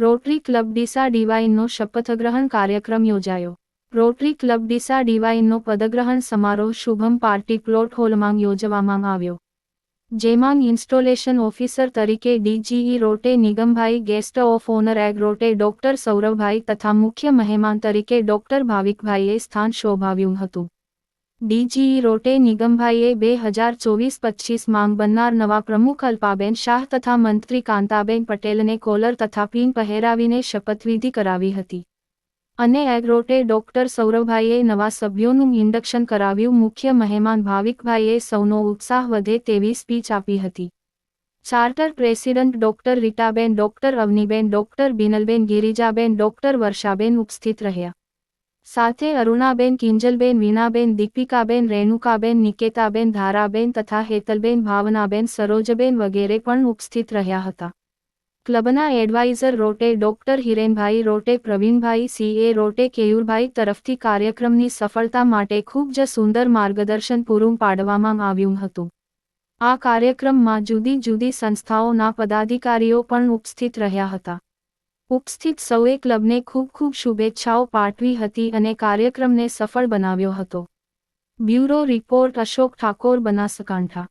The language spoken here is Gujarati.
રોટરી ક્લબ ડીસા ડીવાઇનનો શપથગ્રહણ કાર્યક્રમ યોજાયો. રોટરી ક્લબ ડીસા ડીવાઇનનો પદગ્રહણ સમારોહ શુભમ પાર્ટી પ્લોટ હોલમાં યોજવામાં આવ્યો. જેમાં ઇન્સ્ટોલેશન ઓફિસર તરીકે ડીજીઈ રોટે નિગમભાઈ, ગેસ્ટ ઓફ ઓનર એગ રોટે ડોક્ટર સૌરભભાઈ તથા મુખ્ય મહેમાન તરીકે ડોક્ટર ભાવિકભાઈએ સ્થાન શોભાવ્યું હતું. ડીજીઈ રોટે નિગમભાઈએ બે હજાર ચોવીસ પચીસ માંગ બનનાર નવા પ્રમુખ અલ્પાબેન શાહ તથા મંત્રી કાંતાબેન પટેલને કોલર તથા પીન પહેરાવીને શપથવિધિ કરાવી હતી. અને એગ્રોટે ડોક્ટર સૌરભભાઈએ નવા સભ્યોનું ઇન્ડક્શન કરાવ્યું. મુખ્ય મહેમાન ભાવિકભાઈએ સૌનો ઉત્સાહ વધે તેવી સ્પીચ આપી હતી. ચાર્ટર પ્રેસિડન્ટ ડોક્ટર રીટાબેન, ડોક્ટર અવનીબેન, ડોક્ટર બિનલબેન ગિરિજાબેન, ડોક્ટર વર્ષાબેન ઉપસ્થિત રહ્યા. સાથે અરુણાબેન, કિંજલબેન, વીણાબેન, દીપિકાબેન, રેણુકાબેન, નિકેતાબેન, ધારાબેન તથા હેતલબેન, ભાવનાબેન, સરોજબેન વગેરે પણ ઉપસ્થિત રહ્યા હતા. ક્લબના એડવાઇઝર રોટે ડોક્ટર હિરેનભાઈ રોટે, પ્રવીણભાઈ સીએ રોટે, કેયુરભાઈ તરફથી કાર્યક્રમની સફળતા માટે ખૂબ જ સુંદર માર્ગદર્શન પૂરું પાડવામાં આવ્યું હતું. આ કાર્યક્રમમાં જુદી જુદી સંસ્થાઓના પદાધિકારીઓ પણ ઉપસ્થિત રહ્યા હતા. ઉપસ્થિત સૌએ ક્લબને ખૂબ ખૂબ શુભેચ્છાઓ પાઠવી હતી અને કાર્યક્રમને સફળ બનાવ્યો હતો. Bureau report Ashok Thakor Banaskantha.